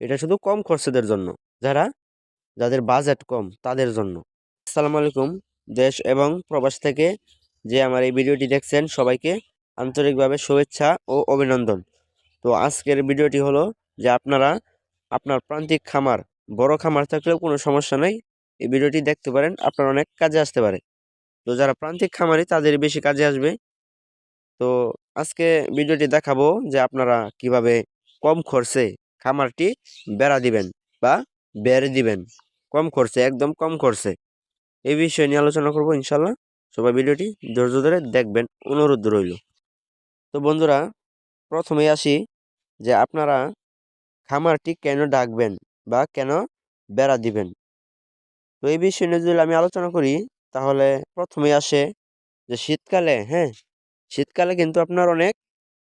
এটা শুধু কম খরচেদের জন্য। যারা, যাদের বাজেট কম, তাদের জন্য। আসসালামু আলাইকুম, দেশ এবং প্রবাস থেকে যে আমার এই ভিডিওটি দেখছেন, সবাইকে আন্তরিকভাবে শুভেচ্ছা ও অভিনন্দন। তো আজকের ভিডিওটি হলো যে আপনারা, আপনার প্রান্তিক খামার, বড় খামার থাকলেও কোনো সমস্যা নেই, এই ভিডিওটি দেখতে পারেন, আপনার অনেক কাজে আসতে পারে। তো যারা প্রান্তিক খামারি, তাদের বেশি কাজে আসবে। তো আজকে ভিডিওটি দেখাবো যে আপনারা কীভাবে কম খরচে খামারটি বেড়া দিবেন বা বেড়ে দিবেন। কম খরচে, একদম কম খরচে। এই বিষয় নিয়ে আলোচনা করব ইনশাল্লাহ সবাই ভিডিওটি ধৈর্য ধরে দেখবেন, অনুরোধ রইল। তো বন্ধুরা প্রথমে আসি যে আপনারা খামারটি কেন ডাকবেন বা কেন বেড়া দিবেন? তো এই বিষয় নিয়ে যদি আমি আলোচনা করি, তাহলে প্রথমে আসে যে শীতকালে হ্যাঁ? শীতকালে কিন্তু আপনার অনেক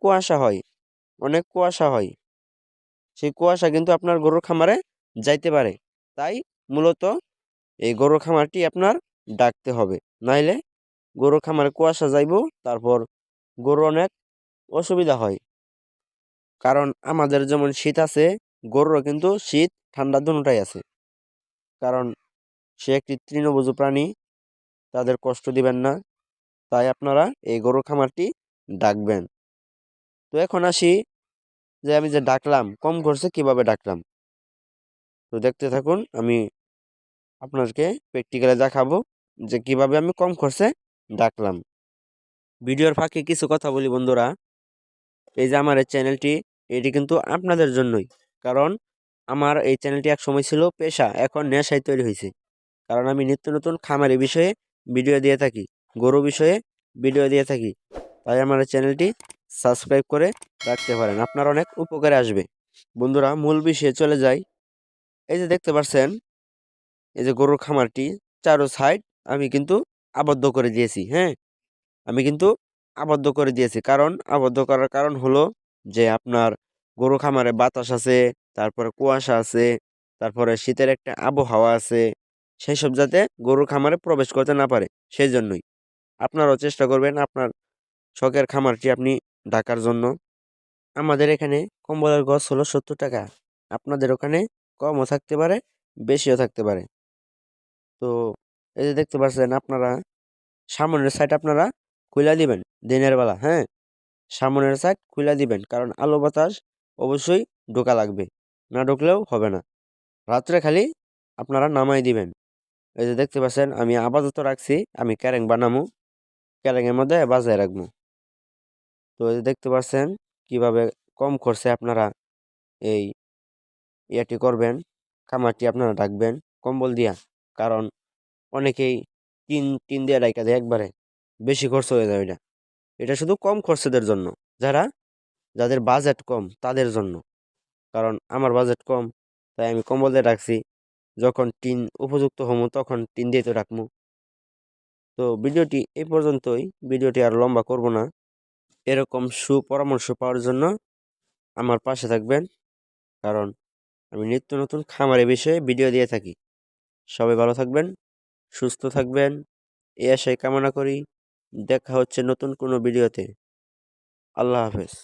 কুয়াশা হয়। অনেক কুয়াশা হয়। সেই কুয়াশা কিন্তু আপনার গরুর খামারে যাইতে পারে। তাই মূলত এই গরুর খামারটি আপনার ডাকতে হবে। নাইলে গরুর খামারে কুয়াশা যাইব, তারপর গরু অনেক অসুবিধা হয়। কারণ আমাদের যেমন শীত আছে, গরুরও কিন্তু শীত ঠান্ডা দুটাই আছে। কারণ সে একটি তৃণভোজী প্রাণী, তাদের কষ্ট দিবেন না। তাই আপনারা এই গরুর খামারটি ডাকবেন। তো এখন আসি যে আমি যে ডাকলাম, কম খরচে কীভাবে ডাকলাম? তো দেখতে থাকুন, আমি আপনাদেরকে প্র্যাকটিক্যালে দেখাবো যে কীভাবে আমি কম খরচে ডাকলাম। ভিডিওর ফাঁকে কিছু কথা বলি বন্ধুরা। এই যে আমার এই চ্যানেলটি এটি কিন্তু আপনাদের জন্যই। কারণ আমার এই চ্যানেলটি এক সময় ছিল পেশা, এখন নেশায় তৈরি হয়েছে। কারণ আমি নিত্য নতুন খামারি বিষয়ে ভিডিও দিয়ে থাকি, গরু বিষয়ে ভিডিও দিয়ে থাকি। তাই আমার চ্যানেলটি সাবস্ক্রাইব করে রাখতে পারেন। আপনার অনেক উপকারে আসবে। বন্ধুরা, মূল বিষয়ে চলে যাই। এই যে দেখতে পাচ্ছেন এই যে গরুর খামারটি, চারো সাইড আমি কিন্তু আবদ্ধ করে দিয়েছি হ্যাঁ? আমি কিন্তু আবদ্ধ করে দিয়েছি। কারণ, আবদ্ধ করার কারণ হলো যে আপনার গরু খামারে বাতাস আছে, তারপরে কুয়াশা আছে, তারপরে শীতের একটা আবহাওয়া আছে সেই সব যাতে গরুর খামারে প্রবেশ করতে না পারে, সেই জন্যই। আপনারাও চেষ্টা করবেন, আপনার শখের খামারটি আপনি ডাকার জন্য। আমাদের এখানে কম্বলের গছ হলো সত্তর টাকা। আপনাদের ওখানে কমও থাকতে পারে, বেশিও থাকতে পারে। তো এই যে দেখতে পাচ্ছেন আপনারা, সামনের সাইড আপনারা খুলে দিবেন দিনের বেলা হ্যাঁ? সামনের সাইড খুলে দিবেন, কারণ আলো বাতাস অবশ্যই ঢোকা লাগবে, না ঢুকলেও হবে না। রাত্রে খালি আপনারা নামাই দিবেন। এই যে দেখতে পাচ্ছেন, আমি আপাতত রাখছি, আমি ক্যারেং বানামু, ক্যারেংয়ের মধ্যে বাজায় রাখব। তো দেখতে পাচ্ছেন কীভাবে কম খরচে আপনারা এই ইয়েটি করবেন, খামারটি আপনারা ডাকবেন কম্বল দিয়া। কারণ অনেকেই টিন টিন দিয়ে ডাইকা দেয় একবারে, বেশি খরচ হয়ে যায় এটা এটা শুধু কম খরচেদের জন্য। যারা, যাদের বাজেট কম তাদের জন্য। কারণ আমার বাজেট কম, তাই আমি কম্বল দিয়ে রাখছি। যখন টিন উপযুক্ত হমু, তখন টিন দিয়ে তো রাখব তো ভিডিওটি এই পর্যন্তই। ভিডিওটি আর লম্বা করব না। এরকম সুপরামর্শ পাওয়ার জন্য আমার পাশে থাকবেন। কারণ আমি নিত্য নতুন খামারের বিষয়ে ভিডিও দিয়ে থাকি। সবাই ভালো থাকবেন, সুস্থ থাকবেন। এ আশায় কামনা করি। দেখা হচ্ছে নতুন কোনো ভিডিওতে। আল্লাহ হাফেজ।